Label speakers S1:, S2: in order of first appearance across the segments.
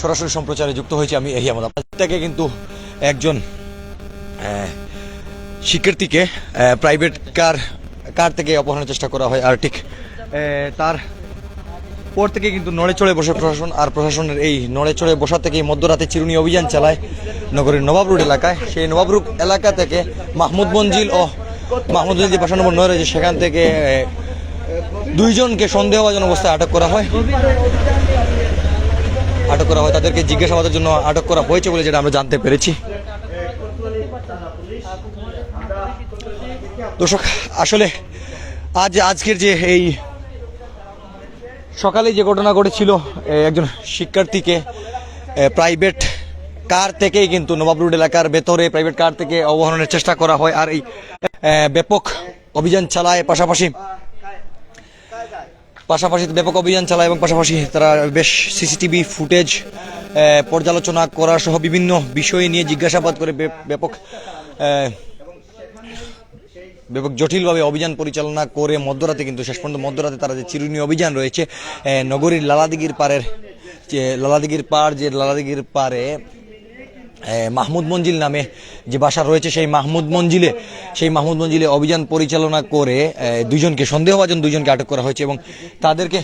S1: সরাসরি সম্প্রচারে যুক্ত হয়েছে আমি এই আহমদ। আপনার থেকে কিন্তু একজন শিক্ষার্থীকে প্রাইভেট কার কার থেকে অপহরণের চেষ্টা করা হয়। আর ঠিক তার পর থেকে কিন্তু নড়ে চড়ে বসে প্রশাসন, আর প্রশাসনের এই নড়ে চড়ে বসা থেকে মধ্যরাতে চিরুনি অভিযান চালায় নগরীর নবাব রোড এলাকায়। সেই নবাব রোড এলাকা থেকে মাহমুদ মঞ্জিল ও মাহমুদ মঞ্জিল যে বাসা নম্বর নয় রয়েছে। সেখান থেকে দুইজনকে সন্দেহভাজন অবস্থায় আটক করা হয়। আটক করা হয়, তাদেরকে জিজ্ঞাসাবাদের জন্য আটক করা হয়েছে বলে যেটা আমরা জানতে পেরেছি। দর্শক, আসলে আজ, আজকের যে এই সকালে যে ঘটনা ঘটেছিল একজন শিক্ষার্থীকে প্রাইভেট কার থেকেই কিন্তু নবাব রোড এলাকার ভেতরে প্রাইভেট কার থেকে অবহরণের চেষ্টা করা হয়। আর এই ব্যাপক অভিযান চালায় পাশাপাশি পাশাপাশি ব্যাপক অভিযান চালায় এবং পাশাপাশি তারা বেশ সিসিটিভি ফুটেজ পর্যালোচনা করা সহ বিভিন্ন বিষয় নিয়ে জিজ্ঞাসাবাদ করে ব্যাপক ব্যাপক জটিলভাবে অভিযান পরিচালনা করে মধ্যরাতে কিন্তু শেষ পর্যন্ত মধ্যরাতে তারা যে চিরুনি অভিযান রয়েছে নগরীর লালাদিগির পাড়ের, যে লালাদিগির পাড়, যে লালাদিগির পাড়ে মাহমুদ মঞ্জিল নামে যে বাসা রয়েছে, সেই মাহমুদ মঞ্জিলে, সেই মাহমুদ মঞ্জিলে অভিযান পরিচালনা করে দুইজনকে সন্দেহভাজন দুইজনকে আটক করা হয়েছে এবং তাদেরকে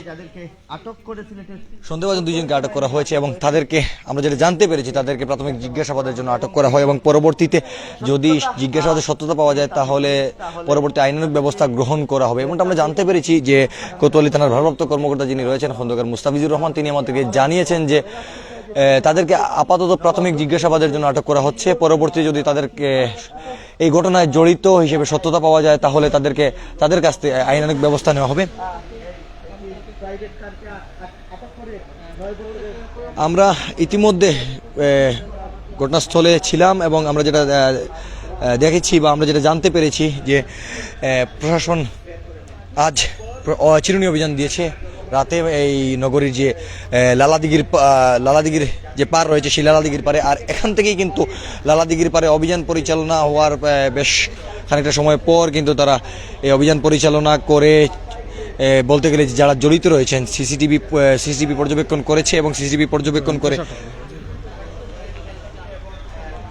S1: সন্দেহভাজন দুইজনকে আটক করা হয়েছে এবং তাদেরকে, আমরা যেটা জানতে পেরেছি, তাদেরকে প্রাথমিক জিজ্ঞাসাবাদের জন্য আটক করা হয় এবং পরবর্তীতে যদি জিজ্ঞাসাবাদের সত্যতা পাওয়া যায়, তাহলে পরবর্তী আইনানুগ ব্যবস্থা গ্রহণ করা হবে। এমনটা আমরা জানতে পেরেছি যে কোতোয়ালি থানার ভারপ্রাপ্ত কর্মকর্তা যিনি রয়েছেন খন্দকার মুস্তাফিজুর রহমান, তিনি আমাদেরকে জানিয়েছেন যে তাদেরকে আপাতত প্রাথমিক জিজ্ঞাসাবাদের জন্য আটক করা হচ্ছে। পরবর্তী যদি তাদেরকে এই ঘটনায় জড়িত হিসেবে সত্যতা পাওয়া যায়, তাহলে তাদেরকে, তাদের কাছ থেকে আইনানিক ব্যবস্থা নেওয়া হবে। আমরা ইতিমধ্যে ঘটনাস্থলে ছিলাম এবং আমরা যেটা দেখেছি বা আমরা যেটা জানতে পেরেছি যে প্রশাসন আজ প্র- অ- চিরুনি অভিযান দিয়েছে। রাতে এই নগরীর যে লালাদিগির লালাদিগির যে পার রয়েছে সেই লালাদিগির পারে, আর এখান থেকেই কিন্তু লালাদিগির পারে অভিযান পরিচালনা হওয়ার বেশ খানিকটা সময় পর কিন্তু তারা এই অভিযান পরিচালনা করে বলতে গেলে যারা জড়িত রয়েছেন, সিসিটিভি সিসিটিভি পর্যবেক্ষণ করেছে এবং সিসিটিভি পর্যবেক্ষণ করে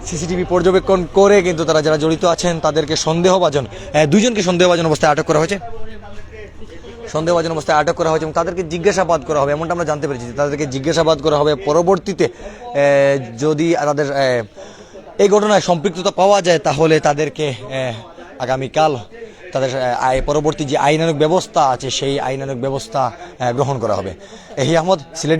S1: সিসিটিভি পর্যবেক্ষণ করে কিন্তু তারা যারা জড়িত আছেন, তাদেরকে সন্দেহভাজন দুইজনকে সন্দেহভাজন অবস্থায় আটক করা হয়েছে। সন্দেহভাজন অবস্থায় আটক করা হয়েছে এবং তাদেরকে জিজ্ঞাসাবাদ করা হবে, এমনটা আমরা জানতে পেরেছি তাদেরকে জিজ্ঞাসাবাদ করা হবে। পরবর্তীতে যদি তাদের এই ঘটনায় সম্পৃক্ততা পাওয়া যায়, তাহলে তাদেরকে আগামীকাল তাদের পরবর্তী যে আইনানুক ব্যবস্থা আছে, সেই আইনানুক ব্যবস্থা গ্রহণ করা হবে। এহি আহমদ, সিলেট